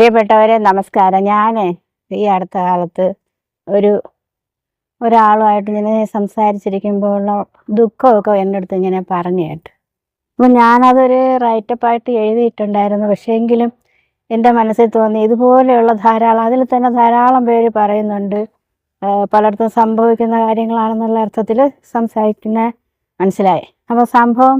പ്രിയപ്പെട്ടവരെ നമസ്കാരം. ഞാൻ ഈ അടുത്ത കാലത്ത് ഒരു ഒരാളുമായിട്ട് ഇങ്ങനെ സംസാരിച്ചിരിക്കുമ്പോഴുള്ള ദുഃഖമൊക്കെ എന്റെ അടുത്ത് ഇങ്ങനെ പറഞ്ഞു കേട്ട്. അപ്പം ഞാനതൊരു റൈറ്റപ്പായിട്ട് എഴുതിയിട്ടുണ്ടായിരുന്നു. പക്ഷേ എങ്കിലും എന്റെ മനസ്സിൽ തോന്നി ഇതുപോലെയുള്ള ധാരാളം അതിൽ തന്നെ ധാരാളം പേര് പറയുന്നുണ്ട്. പലയിടത്തും സംഭവിക്കുന്ന കാര്യങ്ങളാണെന്നുള്ള അർത്ഥത്തിൽ സംസാരിക്കുന്ന മനസ്സിലായി. അപ്പോൾ സംഭവം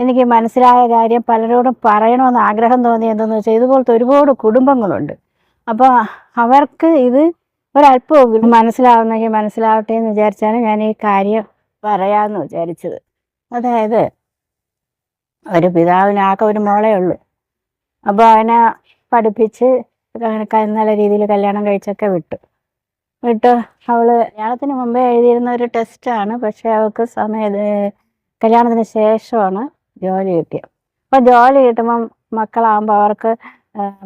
എനിക്ക് മനസ്സിലായ കാര്യം പലരോടും പറയണമെന്ന് ആഗ്രഹം തോന്നി എന്തെന്ന് വെച്ചാൽ ഇതുപോലത്തെ ഒരുപാട് കുടുംബങ്ങളുണ്ട്. അപ്പോൾ അവർക്ക് ഇത് ഒരല്പമെങ്കിലും മനസ്സിലാവുന്നെങ്കിൽ മനസ്സിലാവട്ടെ എന്ന് വിചാരിച്ചാണ് ഞാൻ ഈ കാര്യം പറയാമെന്ന് വിചാരിച്ചത്. അതായത് ഒരു പിതാവിനാകെ ഒരു മോളേ ഉള്ളൂ. അപ്പോൾ അവനെ പഠിപ്പിച്ച് നല്ല രീതിയിൽ കല്യാണം കഴിച്ചൊക്കെ വിട്ടു. വിട്ടു അവൾ കല്യാണത്തിന് മുമ്പേ എഴുതിയിരുന്ന ഒരു ടെസ്റ്റാണ്. പക്ഷെ അവൾക്ക് സമയം കല്യാണത്തിന് ശേഷമാണ് ജോലി കിട്ടിയ അപ്പൊ ജോലി കിട്ടുമ്പം മക്കളാകുമ്പോൾ അവർക്ക്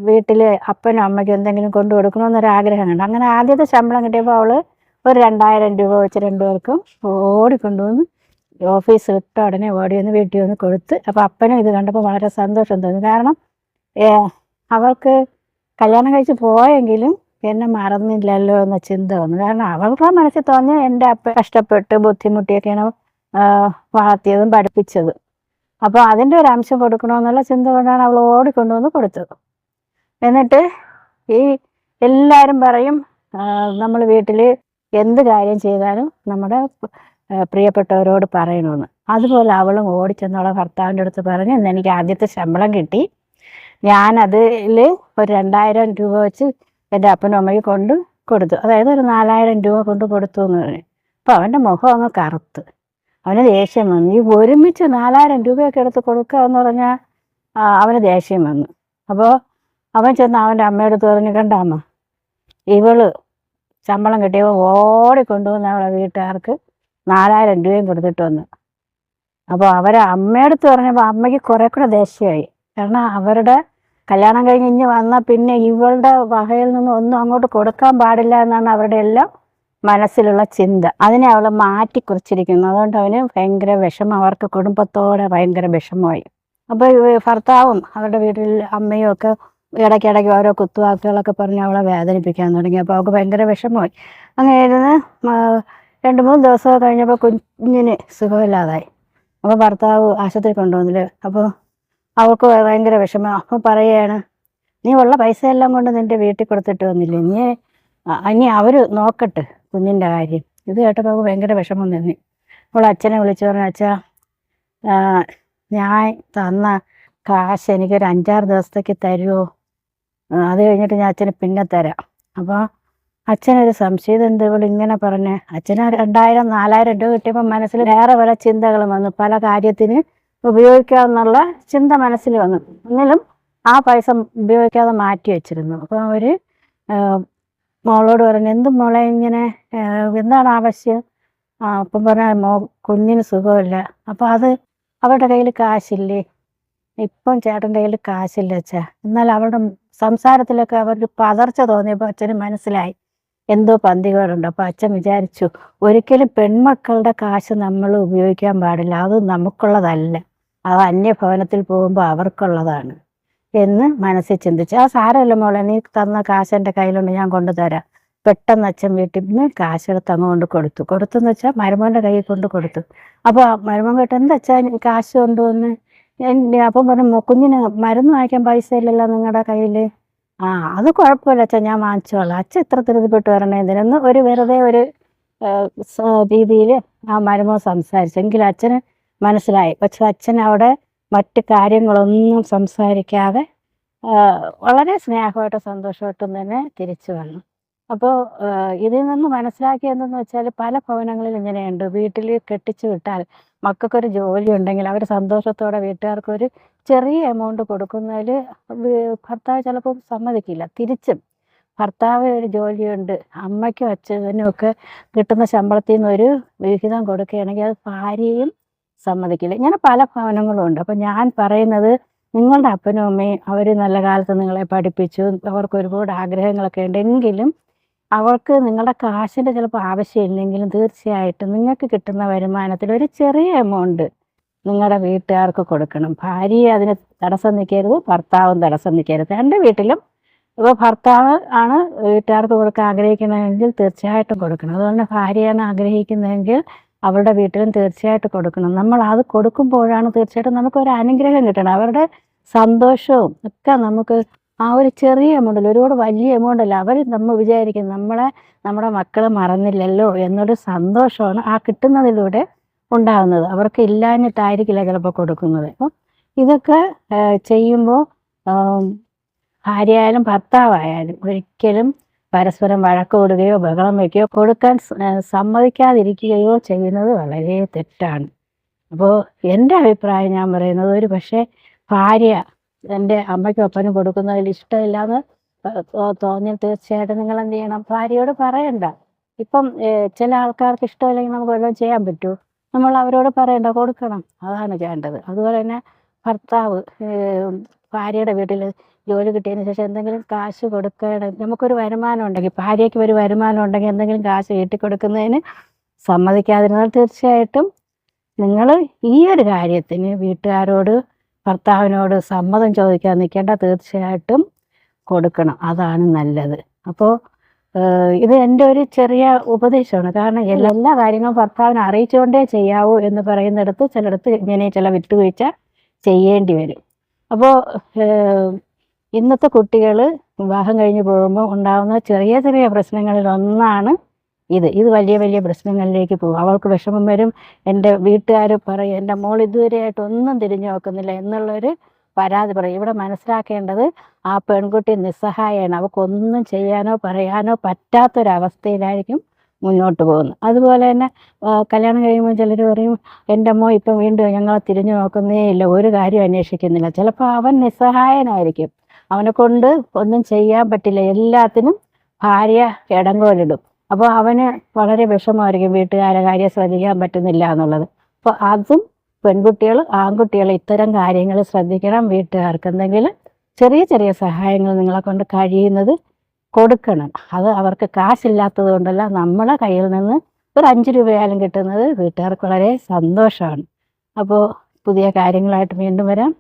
വീട്ടിൽ അപ്പനും അമ്മയ്ക്കും എന്തെങ്കിലും കൊണ്ടു കൊടുക്കണമെന്നൊരു ആഗ്രഹം കണ്ടു അങ്ങനെ ആദ്യത്തെ ശമ്പളം കിട്ടിയപ്പോൾ അവൾ ഒരു രണ്ടായിരം രൂപ വെച്ച് രണ്ടുപേർക്കും ഓടിക്കൊണ്ടുവന്ന് ഓഫീസ് വിട്ട ഉടനെ ഓടി വന്ന് വീട്ടിൽ വന്ന് കൊടുത്ത് അപ്പോൾ അപ്പനും ഇത് കണ്ടപ്പോൾ വളരെ സന്തോഷം തോന്നി. കാരണം അവൾക്ക് കല്യാണം കഴിച്ച് പോയെങ്കിലും എന്നെ മറന്നില്ലല്ലോ എന്ന ചിന്ത വന്നു. കാരണം അവളുടെ മനസ്സിൽ തോന്നിയ എന്റെ അപ്പ കഷ്ടപ്പെട്ട് ബുദ്ധിമുട്ടിയൊക്കെയാണ് വളർത്തിയതും പഠിപ്പിച്ചതും. അപ്പോൾ അതിന്റെ ഒരു അംശം കൊടുക്കണമെന്നുള്ള ചിന്ത കൊണ്ടാണ് അവൾ ഓടിക്കൊണ്ടുവന്ന് കൊടുത്തത്. എന്നിട്ട് ഈ എല്ലാവരും പറയും നമ്മൾ വീട്ടിൽ എന്ത് കാര്യം ചെയ്താലും നമ്മുടെ പ്രിയപ്പെട്ടവരോട് പറയണമെന്ന് അതുപോലെ അവളും ഓടിച്ചെന്നുള്ള ഭർത്താവിന്റെ അടുത്ത് പറഞ്ഞു ഇന്ന് എനിക്ക് ആദ്യത്തെ ശമ്പളം കിട്ടി. ഞാൻ അതിൽ ഒരു രണ്ടായിരം രൂപ വെച്ച് എന്റെ അപ്പനും അമ്മയ്ക്ക് കൊണ്ട് കൊടുത്തു. അതായത് ഒരു നാലായിരം രൂപ കൊണ്ട് കൊടുത്തു എന്ന് പറഞ്ഞു. അപ്പോൾ അവന്റെ മുഖം അങ്ങ് കറുത്ത്. അവന് ദേഷ്യം വന്നു. ഈ ഒരുമിച്ച് നാലായിരം രൂപയൊക്കെ എടുത്ത് കൊടുക്കുക എന്ന് പറഞ്ഞാൽ അവന് ദേഷ്യം വന്നു. അപ്പോൾ അവൻ ചെന്ന് അവന്റെ അമ്മയുടെ അടുത്ത് പറഞ്ഞു കണ്ട അമ്മ ഇവൾ ശമ്പളം കിട്ടിയപ്പോൾ ഓടിക്കൊണ്ടുവന്ന് അവളെ വീട്ടുകാർക്ക് നാലായിരം രൂപയും കൊടുത്തിട്ട് വന്നു. അപ്പോൾ അവരെ അമ്മയടുത്ത് പറഞ്ഞപ്പോൾ അമ്മയ്ക്ക് കുറെ കൂടെ ദേഷ്യമായി. കാരണം അവരുടെ കല്യാണം കഴിഞ്ഞ് ഇഞ്ഞ് പിന്നെ ഇവളുടെ വകയിൽ നിന്ന് ഒന്നും അങ്ങോട്ട് കൊടുക്കാൻ പാടില്ല എന്നാണ് അവരുടെ എല്ലാം മനസ്സിലുള്ള ചിന്ത. അതിനെ അവൾ മാറ്റി കുറിച്ചിരിക്കുന്നു അതുകൊണ്ട് അവന് ഭയങ്കര വിഷമം. അവർക്ക് കുടുംബത്തോടെ ഭയങ്കര വിഷമമായി. അപ്പോൾ ഭർത്താവും അവരുടെ വീട്ടിൽ അമ്മയും ഒക്കെ ഇടയ്ക്കിടയ്ക്ക് ഓരോ കുത്തുവാക്കുകളൊക്കെ പറഞ്ഞ് അവളെ വേദനിപ്പിക്കാൻ തുടങ്ങി. അപ്പോൾ അവൾക്ക് ഭയങ്കര വിഷമമായി. അങ്ങനെ ഇരുന്ന് രണ്ട് മൂന്ന് ദിവസം കഴിഞ്ഞപ്പോൾ കുഞ്ഞിന് സുഖമില്ലാതായി. അപ്പോൾ ഭർത്താവ് ആശുപത്രി കൊണ്ടുവന്നില്ല? അപ്പോൾ അവൾക്ക് ഭയങ്കര വിഷമം. അപ്പോൾ പറയുകയാണ് നീ ഉള്ള പൈസ എല്ലാം കൊണ്ട് നിന്റെ വീട്ടിൽ കൊടുത്തിട്ട് വന്നില്ലേ? നീ ഇനി അവർ നോക്കട്ടെ. കുഞ്ഞിന്റെ കാര്യം. ഇത് കേട്ടപ്പോൾ അവൾക്ക് ഭയങ്കര വിഷമം നിന്നി അവൾ അച്ഛനെ വിളിച്ചു പറഞ്ഞു അച്ഛാ ഞാൻ തന്ന കാശ് എനിക്കൊരു അഞ്ചാറ് ദിവസത്തേക്ക് തരുമോ അത് കഴിഞ്ഞിട്ട് ഞാൻ അച്ഛന് പിന്നെ തരാം. അപ്പോൾ അച്ഛനൊരു സംശയം എന്ത് ഇവൾ ഇങ്ങനെ പറഞ്ഞ്? അച്ഛന് രണ്ടായിരം നാലായിരം രൂപ കിട്ടിയപ്പോൾ മനസ്സിൽ വേറെ പല ചിന്തകളും വന്നു. പല കാര്യത്തിന് ഉപയോഗിക്കാമെന്നുള്ള ചിന്ത മനസ്സിൽ വന്നു. എന്നാലും ആ പൈസ ഉപയോഗിക്കാതെ മാറ്റി വെച്ചിരുന്നു. അപ്പോൾ അവർ മോളോട് പറഞ്ഞു എന്ത് മോളെ ഇങ്ങനെ എന്താണ് ആവശ്യം ആ അപ്പം പറഞ്ഞ മോ കുഞ്ഞിന് സുഖമില്ല. അപ്പോൾ അത് അവരുടെ കയ്യിൽ കാശില്ലേ? ഇപ്പം ചേട്ടന്റെ കയ്യിൽ കാശില്ല അച്ഛാ. എന്നാൽ അവരുടെ സംസാരത്തിലൊക്കെ അവർക്ക് പതർച്ച തോന്നിയപ്പോൾ അച്ഛന് മനസ്സിലായി. എന്തോ പന്തികളുണ്ട് അപ്പോൾ അച്ഛൻ വിചാരിച്ചു ഒരിക്കലും പെൺമക്കളുടെ കാശ് നമ്മൾ ഉപയോഗിക്കാൻ പാടില്ല. അത് നമുക്കുള്ളതല്ല. അത് അന്യഭവനത്തിൽ പോകുമ്പോൾ അവർക്കുള്ളതാണ്. എന്ന് മനസ്സിൽ ചിന്തിച്ചു. ആ സാരമല്ല മോളെ നീ തന്ന കാശ് എന്റെ കയ്യിലുണ്ട് ഞാൻ കൊണ്ടുതരാം. പെട്ടെന്ന് അച്ഛൻ വീട്ടിൽ നിന്ന് കാശെടുത്ത് അങ്ങ് കൊണ്ട് കൊടുത്തു. കൊടുത്തെന്ന് വെച്ചാൽ മരുമോന്റെ കയ്യിൽ കൊണ്ട് കൊടുത്തു. അപ്പോൾ മരുമോൻ കേട്ട് എന്താ അച്ഛാ ഈ കാശ് കൊണ്ടുവന്ന്? അപ്പം പറഞ്ഞു "മോ, കുഞ്ഞിന് മരുന്ന് വാങ്ങിക്കാൻ പൈസ ഇല്ലല്ലോ നിങ്ങളുടെ കയ്യിൽ ആ അത് കുഴപ്പമില്ല അച്ഛൻ ഞാൻ വാങ്ങിച്ചോളാം. അച്ഛൻ ഇത്ര ധൃതിപ്പെട്ട് വരണേ ഇതിനൊന്ന് ഒരു വെറുതെ ഒരു രീതിയിൽ ആ മരുമോ സംസാരിച്ചു. എങ്കിലും അച്ഛന് മനസ്സിലായി. പക്ഷെ അച്ഛൻ അവിടെ കാര്യങ്ങളൊന്നും സംസാരിക്കാതെ വളരെ സ്നേഹമായിട്ടും സന്തോഷമായിട്ടും തന്നെ തിരിച്ചു വന്നു. അപ്പോൾ ഇതിൽ നിന്ന് മനസ്സിലാക്കിയതെന്ന് വെച്ചാൽ പല ഭവനങ്ങളിലും ഇങ്ങനെയുണ്ട്. വീട്ടിൽ കെട്ടിച്ചു വിട്ടാൽ മക്കൾക്കൊരു ജോലി ഉണ്ടെങ്കിൽ അവർ സന്തോഷത്തോടെ വീട്ടുകാർക്ക് ഒരു ചെറിയ എമൗണ്ട് കൊടുക്കുന്നതിൽ ഭർത്താവ് ചിലപ്പോൾ സമ്മതിക്കില്ല. തിരിച്ചും. ഭർത്താവ് ഒരു ജോലിയുണ്ട്. അമ്മയ്ക്കും അച്ഛനും ഒക്കെ കിട്ടുന്ന ശമ്പളത്തിൽ നിന്ന് ഒരു വിഹിതം കൊടുക്കുകയാണെങ്കിൽ അത് ഭാര്യയും സമ്മതിക്കില്ല. ഇങ്ങനെ പല ഭവനങ്ങളും ഉണ്ട്. അപ്പം ഞാൻ പറയുന്നത് നിങ്ങളുടെ അപ്പനും അമ്മയും അവർ നല്ല കാലത്ത് നിങ്ങളെ പഠിപ്പിച്ചു. അവർക്ക് ഒരുപാട് ആഗ്രഹങ്ങളൊക്കെ ഉണ്ടെങ്കിലും അവർക്ക് നിങ്ങളുടെ കാശിന്റെ ചിലപ്പോൾ ആവശ്യമില്ലെങ്കിലും തീർച്ചയായിട്ടും നിങ്ങൾക്ക് കിട്ടുന്ന വരുമാനത്തിൽ ഒരു ചെറിയ എമൗണ്ട് നിങ്ങളുടെ വീട്ടുകാർക്ക് കൊടുക്കണം. ഭാര്യയെ അതിന് തടസ്സം നിൽക്കരുത് ഭർത്താവും തടസ്സം നിൽക്കരുത്. രണ്ട് വീട്ടിലും ഇപ്പോൾ ഭർത്താവ് ആണ് വീട്ടുകാർക്ക് കൊടുക്കാൻ ആഗ്രഹിക്കുന്നതെങ്കിൽ തീർച്ചയായിട്ടും കൊടുക്കണം. അതുകൊണ്ട് ഭാര്യയാണ് ആഗ്രഹിക്കുന്നതെങ്കിൽ അവരുടെ വീട്ടിലും തീർച്ചയായിട്ടും കൊടുക്കണം. നമ്മൾ അത് കൊടുക്കുമ്പോഴാണ് തീർച്ചയായിട്ടും നമുക്കൊരു അനുഗ്രഹം കിട്ടണം അവരുടെ സന്തോഷവും ഒക്കെ നമുക്ക് ആ ഒരു ചെറിയ എമൗണ്ടിൽ ഒരുപാട് വലിയ എമൗണ്ട് അല്ല അവർ നമ്മൾ വിചാരിക്കും നമ്മളെ നമ്മുടെ മക്കൾ മറന്നില്ലല്ലോ എന്നൊരു സന്തോഷമാണ് ആ കിട്ടുന്നതിലൂടെ ഉണ്ടാകുന്നത്. അവർക്ക് ഇല്ലാഞ്ഞിട്ടായിരിക്കില്ല ചിലപ്പോൾ കൊടുക്കുന്നത്. അപ്പം ഇതൊക്കെ ചെയ്യുമ്പോൾ ഭാര്യയായാലും ഭർത്താവായാലും ഒരിക്കലും പരസ്പരം വഴക്കോടുകയോ കൂടുകയോ ബഹളം വയ്ക്കുകയോ കൊടുക്കാൻ സമ്മതിക്കാതിരിക്കുകയോ ചെയ്യുന്നത് വളരെ തെറ്റാണ്. അപ്പോൾ എന്റെ അഭിപ്രായം ഞാൻ പറയുന്നത് ഒരു പക്ഷേ ഭാര്യ എന്റെ അമ്മയ്ക്കും അപ്പനും കൊടുക്കുന്നതിൽ ഇഷ്ടമില്ലാന്ന് തോന്നിയാൽ തീർച്ചയായിട്ടും നിങ്ങൾ എന്ത് ചെയ്യണം? ഭാര്യയോട് പറയണ്ട. ഇപ്പം ചില ആൾക്കാർക്ക് ഇഷ്ടമില്ലെങ്കിൽ നമുക്ക് വല്ലതും ചെയ്യാൻ പറ്റൂ. നമ്മൾ അവരോട് പറയണ്ട കൊടുക്കണം. അതാണ് ചെയ്യേണ്ടത്. അതുപോലെ തന്നെ ഭർത്താവ് ഭാര്യയുടെ വീട്ടിൽ ജോലി കിട്ടിയതിന് ശേഷം എന്തെങ്കിലും കാശ് കൊടുക്കണം. നമുക്കൊരു വരുമാനം ഉണ്ടെങ്കിൽ ഭാര്യയ്ക്ക് ഒരു വരുമാനം ഉണ്ടെങ്കിൽ എന്തെങ്കിലും കാശ് വീട്ടിൽ കൊടുക്കുന്നതിന് സമ്മതിക്കാതിരുന്നാൽ തീർച്ചയായിട്ടും നിങ്ങൾ ഈ ഒരു കാര്യത്തിന് വീട്ടുകാരോട് ഭർത്താവിനോട് സമ്മതം ചോദിക്കാൻ നിൽക്കേണ്ട തീർച്ചയായിട്ടും കൊടുക്കണം. അതാണ് നല്ലത്. അപ്പോൾ ഇത് എന്റെ ഒരു ചെറിയ ഉപദേശമാണ്. കാരണം എല്ലാ കാര്യങ്ങളും ഭർത്താവിനെ അറിയിച്ചുകൊണ്ടേ ചെയ്യാവൂ എന്ന് പറയുന്നിടത്ത് ചിലയിടത്ത് ഇങ്ങനെ ചില വിട്ടുവീഴ്ച ചെയ്യേണ്ടി വരും. അപ്പോൾ ഇന്നത്തെ കുട്ടികൾ വിവാഹം കഴിഞ്ഞ് പോകുമ്പോൾ ഉണ്ടാകുന്ന ചെറിയ ചെറിയ പ്രശ്നങ്ങളിൽ ഒന്നാണ് ഇത്. ഇത് വലിയ വലിയ പ്രശ്നങ്ങളിലേക്ക് പോകും. അവൾക്ക് വിഷമം വരും. എന്റെ വീട്ടുകാർ പറയും എന്റെ മോൾ ഇതുവരെയായിട്ട് ഒന്നും തിരിഞ്ഞു നോക്കുന്നില്ല എന്നുള്ളൊരു പരാതി പറയും. ഇവിടെ മനസ്സിലാക്കേണ്ടത് ആ പെൺകുട്ടി നിസ്സഹായാണ്. അവൾക്കൊന്നും ചെയ്യാനോ പറയാനോ പറ്റാത്തൊരവസ്ഥയിലായിരിക്കും മുന്നോട്ട് പോകുന്നു അതുപോലെ തന്നെ കല്യാണം കഴിയുമ്പോൾ ചിലർ പറയും എന്റെ അമ്മ ഇപ്പം വീണ്ടും ഞങ്ങളെ തിരിഞ്ഞു നോക്കുന്നേ ഇല്ല ഒരു കാര്യം അന്വേഷിക്കുന്നില്ല. ചിലപ്പോൾ അവൻ നിസ്സഹായനായിരിക്കും. അവനെ കൊണ്ട് ഒന്നും ചെയ്യാൻ പറ്റില്ല. എല്ലാത്തിനും ഭാര്യ ഇടങ്കോലിടും. അപ്പോൾ അവന് വളരെ വിഷമമായിരിക്കും വീട്ടുകാരെ കാര്യം ശ്രദ്ധിക്കാൻ പറ്റുന്നില്ല എന്നുള്ളത്. അപ്പോൾ അതും പെൺകുട്ടികൾ ആൺകുട്ടികൾ ഇത്തരം കാര്യങ്ങൾ ശ്രദ്ധിക്കണം. വീട്ടുകാർക്ക് എന്തെങ്കിലും ചെറിയ ചെറിയ സഹായങ്ങൾ നിങ്ങളെ കൊണ്ട് കഴിയുന്നത് കൊടുക്കണം. അത് അവർക്ക് കാശില്ലാത്തത് കൊണ്ടല്ല നമ്മളെ കയ്യിൽ നിന്ന് ഒരു അഞ്ച് രൂപയായാലും കിട്ടുന്നത് വീട്ടുകാർക്ക് വളരെ സന്തോഷമാണ്. അപ്പോൾ പുതിയ കാര്യങ്ങളായിട്ട് വീണ്ടും വരാം.